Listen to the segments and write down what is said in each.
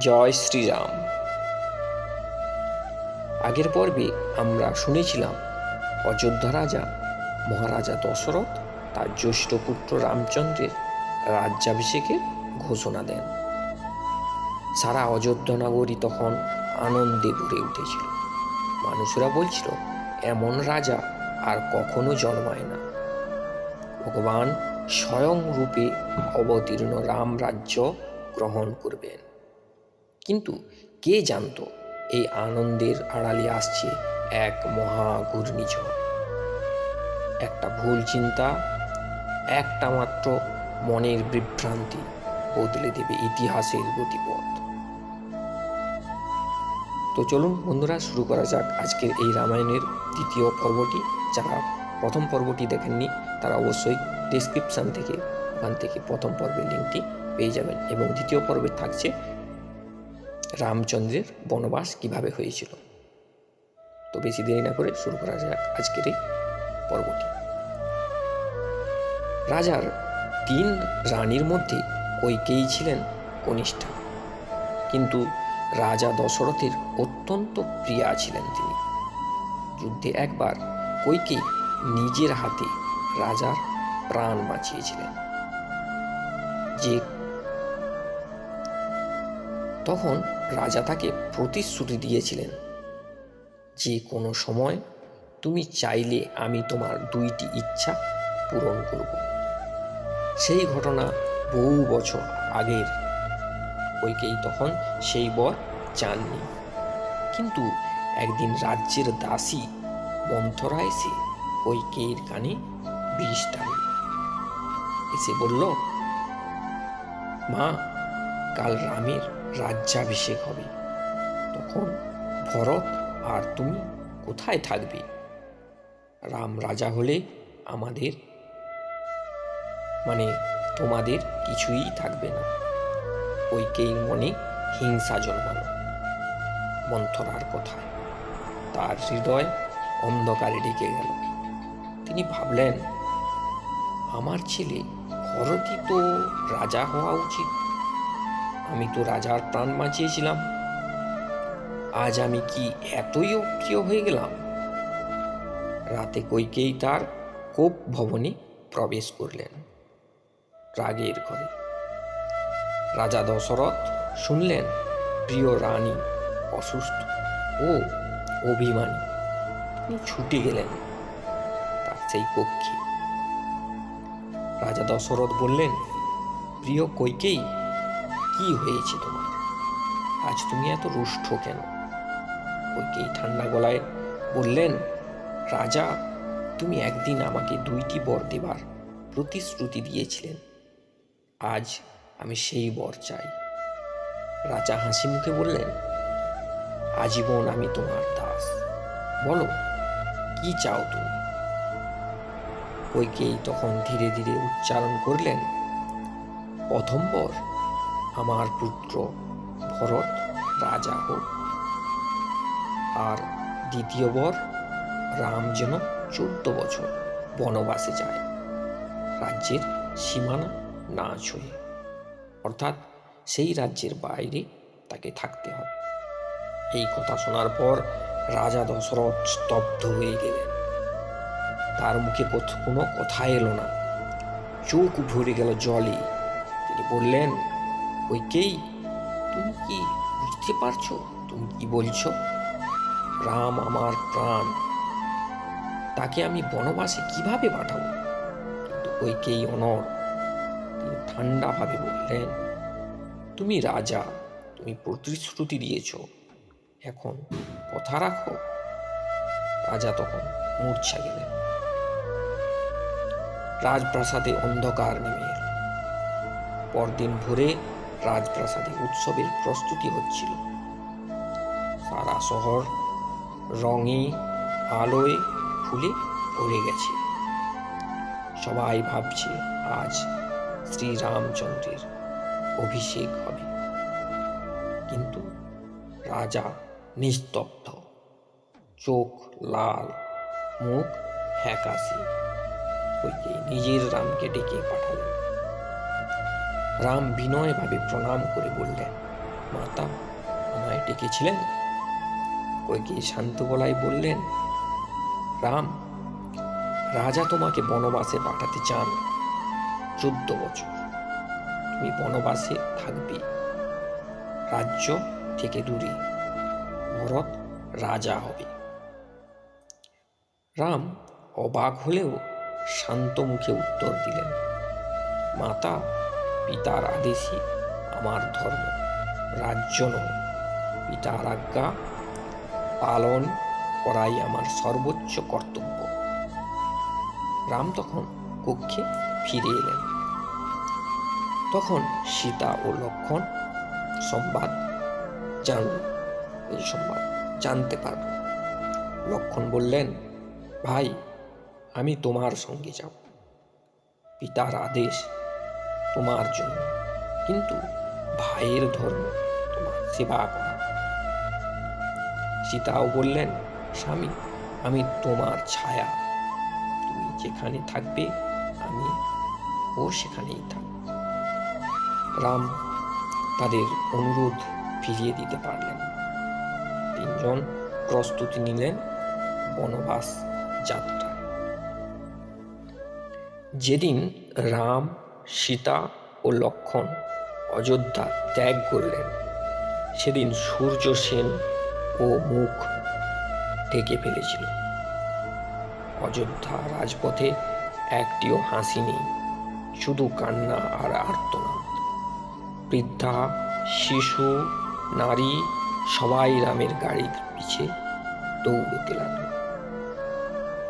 জয় শ্রীরাম। আগের পর্বে আমরা শুনেছিলাম, অযোধ্যা রাজা, মহারাজা দশরথ, তার জ্যৈষ্ঠ পুত্র রামচন্দ্রের রাজ্যাভিষেকের ঘোষণা দেন। সারা অযোধ্যা নগরী তখন আনন্দে ভরে উঠেছিল। মানুষরা বলছিল, এমন রাজা আর কখনো জন্মায় না। ভগবান স্বয়ং রূপে অবতীর্ণ রাম রাজ্য গ্রহণ করবেন। কিন্তু কে জানতো এই আনন্দের আড়ালে আসছে এক মহা ঘূর্ণিঝড়? একটা ভুল চিন্তা, একটা মাত্র মনের বিভ্রান্তি বদলে দেবে ইতিহাসের গতিপথ। তো চলুন বন্ধুরা, শুরু করা যাক আজকের এই রামায়ণের দ্বিতীয় পর্বটি। যারা প্রথম পর্বটি দেখেননি, তারা অবশ্যই ডিসক্রিপশান থেকে ওখান থেকে প্রথম পর্বের লিঙ্কটি পেয়ে যাবেন এবং দ্বিতীয় পর্বে থাকছে রামচন্দ্রের বনবাস কীভাবে হয়েছিল? তো বেশি দেরি না করে শুরু করা যাক আজকের এই পর্বটি। রাজার তিন রানীর মধ্যে কৈকেয়ী ছিলেন কনিষ্ঠা। কিন্তু রাজা দশরথের অত্যন্ত প্রিয়া ছিলেন তিনি। যুদ্ধে একবার কৈকেয়ী নিজের হাতে রাজার প্রাণ বাঁচিয়েছিলেন। যে তখন রাজা তাকে প্রতিশ্রুতি দিয়েছিলেন যে কোনো সময় তুমি চাইলে আমি তোমার দুইটি ইচ্ছা পূরণ করব। সেই ঘটনা বহু বছর আগের। কৈকেয়ী তখন সেই বর চাননি। কিন্তু একদিন রাজ্যের দাসী মন্থরা এসে কৈকেয়ীর কানে বিষ এসে বলল, মা, কাল রামের রাজ্যাভিষেক হবে। তখন ভরত, আর তুমি কোথায় থাকবে? রাম রাজা হলে আমাদের মানে তোমাদের কিছুই থাকবে না। কৈকেয়ীর মনে হিংসা জন্মানো মন্থরার কথা। তার হৃদয় অন্ধকারে ঢেকে গেল। তিনি ভাবলেন, আমার ছেলে ভরতই তো রাজা হওয়া উচিত। আমি তো রাজার প্রাণ বাঁচিয়েছিলাম। আজ আমি কি এতই অপ্রিয় হয়ে গেলাম? রাতে কৈকেয়ী তার কোপ ভবনে প্রবেশ করলেন, রাগের ঘরে। রাজা দশরথ শুনলেন, প্রিয় রানী অসুস্থ ও অভিমানী তিনি ছুটে গেলেন তার সেই কক্ষে। রাজা দশরথ বললেন, প্রিয় কৈকেয়ী কি হয়েছে তোমার? আজ তুমি এত রুষ্ট কেন? কৈকেয়ী ঠান্ডা গলায় বললেন, রাজা, তুমি একদিন আমাকে দুইটি বর দেবার প্রতিশ্রুতি দিয়েছিলেন। আজ আমি সেই বর চাই। রাজা হাসি মুখে বললেন, আজীবন আমি তোমার দাস। বলো, কি চাও তুমি? কৈকেয়ী তখন ধীরে ধীরে উচ্চারণ করলেন, প্রথম বর আমার পুত্র ভরত রাজা হোক। আর দ্বিতীয় বর রাম যেন চোদ্দ বছর বনবাসে যায়, রাজ্যের সীমানা না ছুঁয়ে। অর্থাৎ সেই রাজ্যের বাইরে তাকে থাকতে হবে। এই কথা শোনার পর রাজা দশরথ স্তব্ধ হয়ে গেলেন। তার মুখে কোনো কথা এলো না। চোখ ভরে গেল জলে। তিনি বললেন ওই কেই তুমি কি বুঝতে পারছ? তুমি কি বলছো? রাম আমার প্রাণ। তাকে আমি বনবাসে কীভাবে পাঠাবো? কিন্তু ওই কেই অনর তিনি ঠান্ডাভাবে বললেন, তুমি রাজা, তুমি প্রতিশ্রুতি দিয়েছ। এখন কথা রাখো। রাজা তখন মূর্ছা গেলেন। রাজপ্রাসাদে অন্ধকার নেমে পরদিন ভোরে রাজপ্রাসাদে উৎসবের প্রস্তুতি হচ্ছিল। সারা শহর রঙে, আলোয় ফুলে ভরে গেছে। সবাই ভাবছে, আজ শ্রীরামচন্দ্রের অভিষেক হবে। কিন্তু রাজা নিস্তব্ধ। চোখ লাল, মুখ হ্যাকাশি ওইকে নিজের রামকে ডেকে পাঠালেন। রাম বিনয়ভাবে প্রণাম করে বললেন, মাতা, আমায় ডেকেছিলেন? কইকেয়ী শান্ত গলায় বললেন, রাম, রাজা তোমাকে বনবাসে পাঠাতে চান চোদ্দ বছর। তুমি বনবাসে থাকবে। রাজ্য থেকে দূরে ভরত রাজা হবে রাম অবাক হলেও শান্ত মুখে উত্তর দিলেন, মাতা পিতার আদেশই আমার ধর্ম, রাজ্য নয়, পিতার আজ্ঞা পালন করাই আমার সর্বোচ্চ কর্তব্য। রাম তখন কক্ষে ফিরে এলেন। তখন সীতা ও লক্ষণ সংবাদ জানল। এই সংবাদ জানতে পারল লক্ষণ বললেন, ভাই, আমি তোমার সঙ্গে যাব। পিতার আদেশ তোমার জন্য। কিন্তু ভাইয়ের ধর্ম তোমার সেবা করা। সীতাও বললেন, স্বামী, আমি তোমার ছায়া। তুমি যেখানে থাকবে, আমি ও সেখানেই থাকব। রাম তাদের অনুরোধ ফিরিয়ে দিতে পারলেন। তিনজন প্রস্তুতি নিলেন বনবাস যাত্রা যেদিন রাম সীতা ও লক্ষণ অযোধ্যা ত্যাগ করলেন। সেদিন সূর্য, সেন ও মুখ ঢেকে ফেলেছিল। অযোধ্যা রাজপথে একটিও হাসি নেই, শুধু কান্না আর আর্তনাদ। বৃদ্ধা, শিশু, নারী সবাই রামের গাড়ির পিছে দৌড়তে লাগল।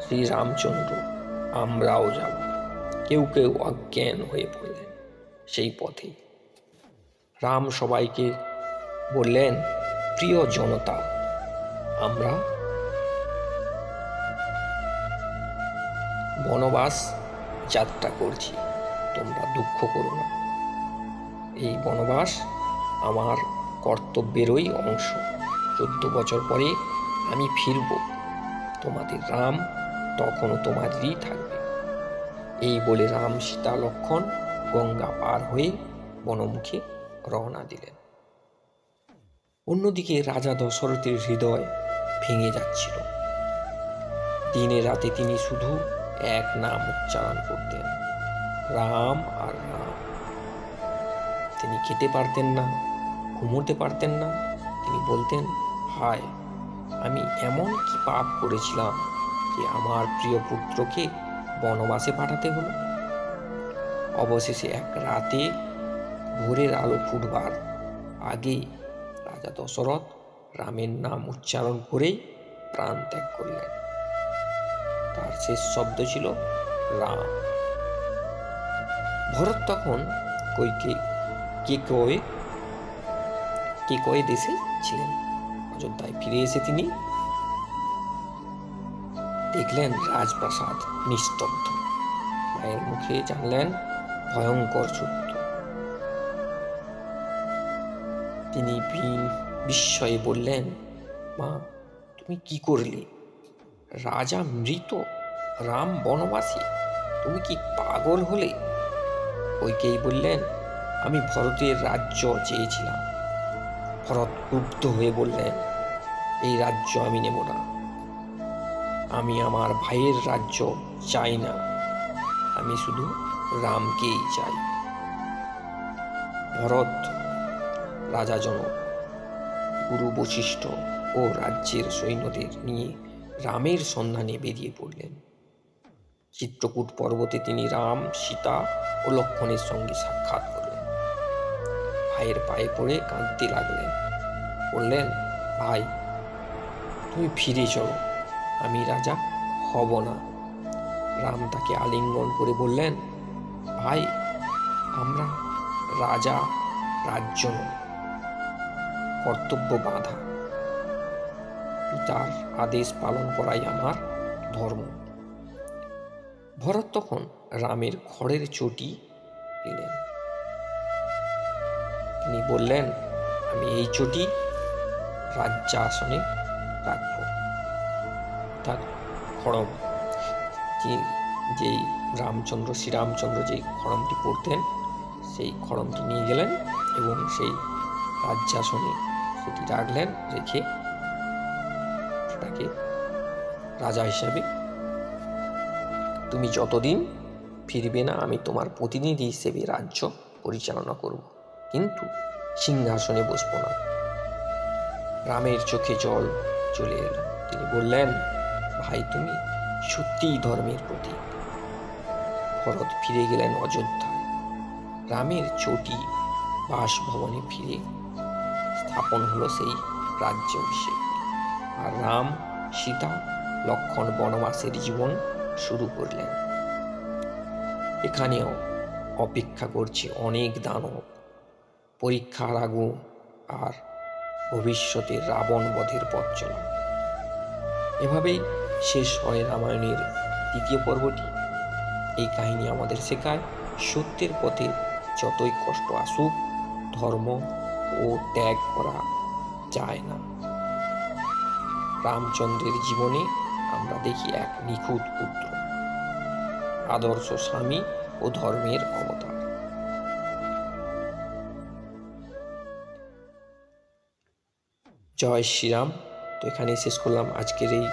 শ্রীরামচন্দ্র, আমরাও যাব। কেউ কেউ অজ্ঞান হয়ে পড়লেন। সেই পথে রাম সবাইকে বললেন, প্রিয় জনতা, আমরা বনবাস যাত্রা করছি, তোমরা দুঃখ করো না। এই বনবাস আমার কর্তব্যেরই অংশ। চোদ্দ বছর পরে আমি ফিরব। তোমাদের রাম তখনও তোমাদেরই থাকবে। এই বলে রাম সীতা লক্ষণ গঙ্গা পার হয়ে বনমুখে রওনা দিলেন। অন্যদিকে রাজা দশরথের হৃদয় ভেঙে যাচ্ছিল। দিনে রাতে তিনি শুধু এক নাম উচ্চারণ করতেন, রাম আর রাম। তিনি খেতে পারতেন না, ঘুমোতে পারতেন না। তিনি বলতেন, হায়, আমি এমন কি পাপ করেছিলাম যে আমার প্রিয় পুত্রকে বনবাসে পাঠাতে হলো। অবশেষে এক রাতে ভোরের আলো ফুটবার আগে রাজা দশরথ রামের নাম উচ্চারণ করেই প্রাণ ত্যাগ করলেন। তার শেষ শব্দ ছিল রাম। ভরত তখন কইকে কে কয়ে কে কয়ে দেশে ছিলেন। অযোধ্যায় ফিরে এসে তিনি দেখলেন রাজপ্রাসাদ নিস্তব্ধ। মায়ের মুখে জানলেন ভয়ঙ্কর সত্য তিনি বিস্ময়ে বললেন, মা, তুমি কি করলে? রাজা মৃত, রাম বনবাসী, তুমি কি পাগল হলে? ওইকেই বললেন, আমি ভরতের রাজ্য চেয়েছিলাম। ভরত ক্রুব্ধ হয়ে বললেন, এই রাজ্য আমি নেব না। আমি আমার ভাইয়ের রাজ্য চাই না। আমি শুধু রামকেই চাই। ভরত, রাজা জনক, গুরু বশিষ্ঠ ও রাজ্যের সৈন্যদের নিয়ে রামের সন্ধানে বেরিয়ে পড়লেন। চিত্রকূট পর্বতে তিনি রাম, সীতা ও লক্ষণের সঙ্গে সাক্ষাৎ করলেন। ভাইয়ের পায়ে পড়ে কাঁদতে লাগলেন। বললেন, ভাই, তুমি ফিরে চলো। আমি রাজা হব না। রাম তাকে আলিঙ্গন করে বললেন, ভাই, আমরা রাজা, রাজ্য কর্তব্য বাঁধা। পিতার আদেশ পালন করাই আমার ধর্ম। ভরত তখন রামের খড়ের চটি এলেন। তিনি বললেন, আমি এই চটি রাজ্যাসনে রাখব। তার খড়ম। যেই রামচন্দ্র, শ্রীরামচন্দ্র যেই খড়মটি পড়তেন, সেই খড়মটি নিয়ে গেলেন এবং সেই রাজ্যাসনে সেটি রাখলেন, রেখে তাকে রাজা হিসাবে, তুমি যতদিন ফিরবে না, আমি তোমার প্রতিনিধি হিসেবে রাজ্য পরিচালনা করব। কিন্তু সিংহাসনে বসবো না। রামের চোখে জল চলে এলো। তিনি বললেন ভাই, তুমি সত্যিই ধর্মের প্রতীক। ভরত ফিরে গেলেন অযোধ্যায়। রামের চটি বাসভবনে ফিরে স্থাপন হলো সেই রাজ্য অভিষেক। আর রাম, সীতা, লক্ষণ, বনবাসের জীবন শুরু করলেন। এখানেও অপেক্ষা করছে অনেক দানব। পরীক্ষার আগুন আর ভবিষ্যতে রাবণ বধের পথ চলা। এভাবেই শেষ হয় রামায়ণের দ্বিতীয় পর্বটি। এই কাহিনী আমাদের শেখায় সত্যের পথে যতই কষ্ট আসুক, ধর্ম ও ত্যাগ করা যায় না। রামচন্দ্রের জীবনে আমরা দেখি এক নিখুঁত পুত্র, আদর্শ স্বামী ও ধর্মের অবতার। জয় শ্রীরাম। তো এখানেই শেষ করলাম আজকের এই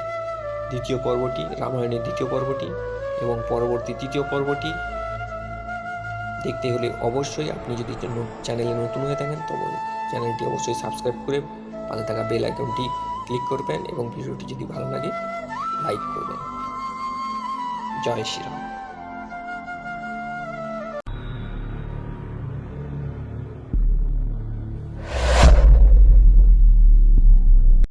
দ্বিতীয় পর্বটি, রামায়ণের দ্বিতীয় পর্বটি এবং পরবর্তী তৃতীয় পর্বটি দেখতে হলে অবশ্যই আপনি যদি চ্যানেলে নতুন হয়ে থাকেন, তবে চ্যানেলটি অবশ্যই সাবস্ক্রাইব করে পাশে থাকা বেল আইকনটি ক্লিক করবেন এবং ভিডিওটি যদি ভালো লাগে, লাইক করবেন। জয় শ্রীরাম।